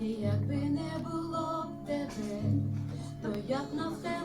І якби не було тебе, то я б на все.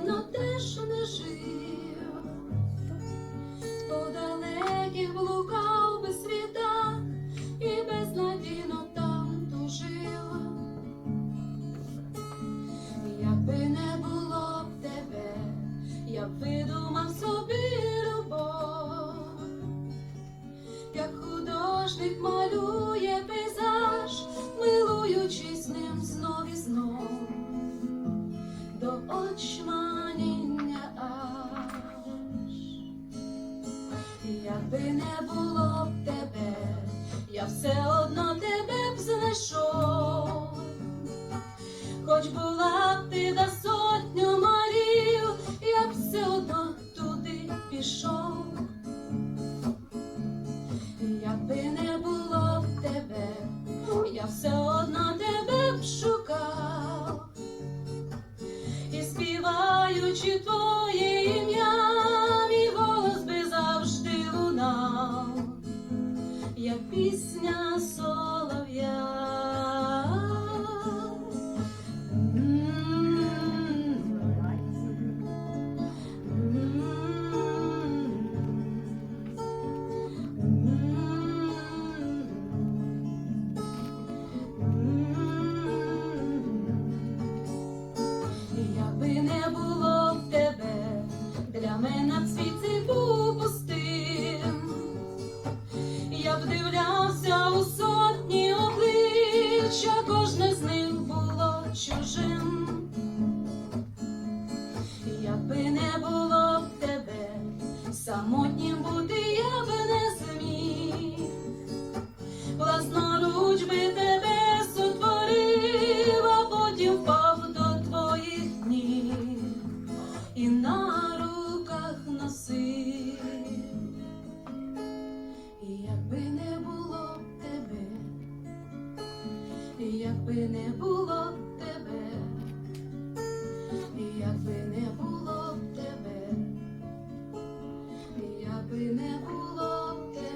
очманіння аж, якби не було б тебе, я все одно тебе б знайшов, хоч була б сотню морів, я б все одно туди пішов, якби не було б тебе, я все одно. Шепочучи твоє ім'я, мій голос би завжди лунав, як пісня. І якби не було тебе, і якби не було тебе, і якби не було тебе, і якби не було тебе.